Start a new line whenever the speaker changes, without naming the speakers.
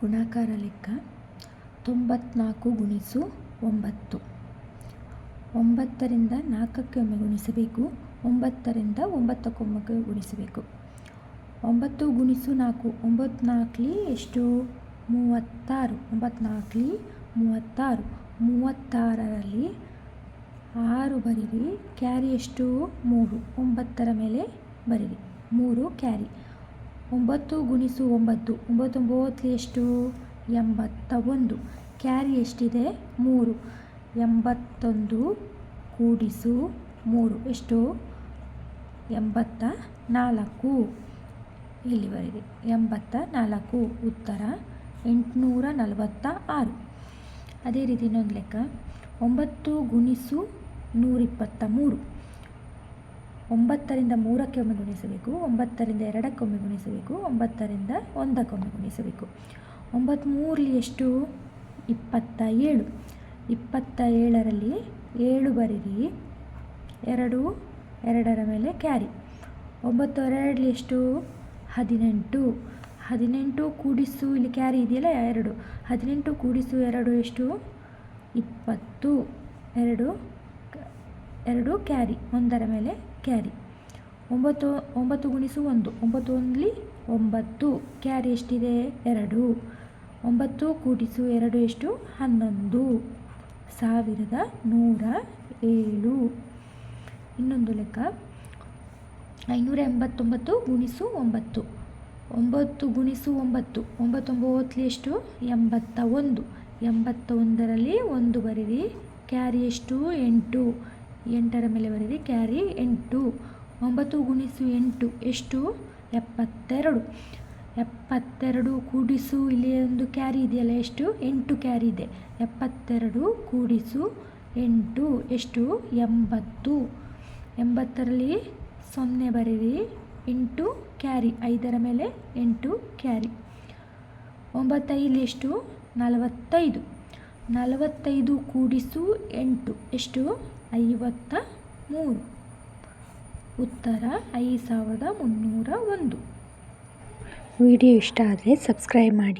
ಗುಣಾಕಾರ ಲೆಕ್ಕ ತೊಂಬತ್ನಾಲ್ಕು ಗುಣಿಸು ಒಂಬತ್ತು. ಒಂಬತ್ತರಿಂದ ನಾಲ್ಕಕ್ಕೆ ಒಮ್ಮೆ ಗುಣಿಸಬೇಕು, ಒಂಬತ್ತರಿಂದ ಒಂಬತ್ತಕ್ಕೊಮ್ಮೆ ಗುಣಿಸಬೇಕು. ಒಂಬತ್ತು ಗುಣಿಸು ನಾಲ್ಕು ಒಂಬತ್ತು ನಾಲ್ಕಲಿ ಎಷ್ಟು? ಮೂವತ್ತಾರು. ಒಂಬತ್ತು ನಾಲ್ಕಲಿ ಮೂವತ್ತಾರು. ಮೂವತ್ತಾರರಲ್ಲಿ ಆರು ಬರೀರಿ, ಕ್ಯಾರಿ ಎಷ್ಟು? ಮೂರು. ಒಂಬತ್ತರ ಮೇಲೆ ಬರೀರಿ. ಮೂರು ಕ್ಯಾರಿ. ಒಂಬತ್ತು ಗುಣಿಸು ಒಂಬತ್ತು ಒಂಬತ್ತೊಂಬತ್ತು ಒಂಬತ್ತು ಎಷ್ಟು ಎಂಬತ್ತ ಒಂದು ಕ್ಯಾರಿ ಎಷ್ಟಿದೆ? ಮೂರು. ಎಂಬತ್ತೊಂದು ಕೂಡಿಸು ಮೂರು. ಎಷ್ಟು? ಎಂಬತ್ತ ನಾಲ್ಕು. ಇಲ್ಲಿವರೆಗೆ ಎಂಬತ್ತ ನಾಲ್ಕು. ಉತ್ತರ ಎಂಟುನೂರ ನಲವತ್ತ ಆರು. ಅದೇ ರೀತಿ ಇನ್ನೊಂದು ಲೆಕ್ಕ. ಒಂಬತ್ತು ಗುಣಿಸು ನೂರಿಪ್ಪತ್ತ ಮೂರು. ಒಂಬತ್ತರಿಂದ ಮೂರಕ್ಕೆ ಒಮ್ಮೆ ಗುಣಿಸಬೇಕು, ಒಂಬತ್ತರಿಂದ ಎರಡಕ್ಕೊಮ್ಮೆ ಗುಣಿಸಬೇಕು, ಒಂಬತ್ತರಿಂದ ಒಂದಕ್ಕೊಮ್ಮೆ ಗುಣಿಸಬೇಕು. ಒಂಬತ್ತು ಮೂರಲಿ ಎಷ್ಟು ಇಪ್ಪತ್ತ ಏಳು ಇಪ್ಪತ್ತ ಏಳರಲ್ಲಿ ಏಳು ಬರೀರಿ, ಎರಡು, ಎರಡರ ಮೇಲೆ ಕ್ಯಾರಿ. ಒಂಬತ್ತು ಎಷ್ಟು ಹದಿನೆಂಟು. ಹದಿನೆಂಟು ಕೂಡಿಸು, ಇಲ್ಲಿ ಕ್ಯಾರಿ ಇದೆಯಲ್ಲ, ಎರಡು. ಹದಿನೆಂಟು ಕೂಡಿಸು ಎರಡು ಎಷ್ಟು ಇಪ್ಪತ್ತು. ಎರಡು ಎರಡು ಕ್ಯಾರಿ, ಒಂದರ ಮೇಲೆ ಕ್ಯಾರಿ. ಒಂಬತ್ತು ಒಂಬತ್ತು ಗುಣಿಸು ಒಂದು. ಒಂಬತ್ತು ಒಂದಲಿ ಒಂಬತ್ತು. ಕ್ಯಾರಿ ಎಷ್ಟಿದೆ? ಎರಡು. ಒಂಬತ್ತು ಕೂಡಿಸು ಎರಡು ಎಷ್ಟು? ಹನ್ನೊಂದು. ಸಾವಿರದ ನೂರ ಏಳು. ಇನ್ನೊಂದು ಲೆಕ್ಕ. ಐನೂರ ಎಂಬತ್ತೊಂಬತ್ತು ಗುಣಿಸು ಒಂಬತ್ತು. ಒಂಬತ್ತು ಗುಣಿಸು ಒಂಬತ್ತು. ಒಂಬತ್ತೊಂಬತ್ತಲಿ ಎಷ್ಟು? ಎಂಬತ್ತ ಒಂದು ಎಂಬತ್ತ ಒಂದರಲ್ಲಿ ಒಂದು ಬರೀರಿ. ಕ್ಯಾರಿ ಎಷ್ಟು? ಎಂಟು. ಎಂಟರ ಮೇಲೆ ಬರೀರಿ ಕ್ಯಾರಿ ಎಂಟು, ಒಂಬತ್ತು ಗುಣಿಸು ಎಂಟು, ಎಷ್ಟು? ಎಪ್ಪತ್ತೆರಡು. ಎಪ್ಪತ್ತೆರಡು ಕೂಡಿಸು, ಇಲ್ಲಿ ಒಂದು ಕ್ಯಾರಿ ಇದೆಯಲ್ಲ, ಎಷ್ಟು? ಎಂಟು ಕ್ಯಾರಿ ಇದೆ. ಎಪ್ಪತ್ತೆರಡು ಕೂಡಿಸು ಎಂಟು, ಎಷ್ಟು? ಎಂಬತ್ತು. ಎಂಬತ್ತರಲ್ಲಿ ಸೊನ್ನೆ ಬರೀರಿ ಎಂಟು ಕ್ಯಾರಿ, ಐದರ ಮೇಲೆ ಎಂಟು ಕ್ಯಾರಿ. ಒಂಬತ್ತೈದು ಎಷ್ಟು? ನಲವತ್ತೈದು. ನಲವತ್ತೈದು ಕೂಡಿಸು ಎಂಟು. ಎಷ್ಟು? ಐವತ್ತ ಮೂರು. ಉತ್ತರ, ಐದು ಸಾವಿರದ ಮುನ್ನೂರ ಒಂದು.
ವಿಡಿಯೋ ಇಷ್ಟ ಆದರೆ ಸಬ್ಸ್ಕ್ರೈಬ್ ಮಾಡಿ.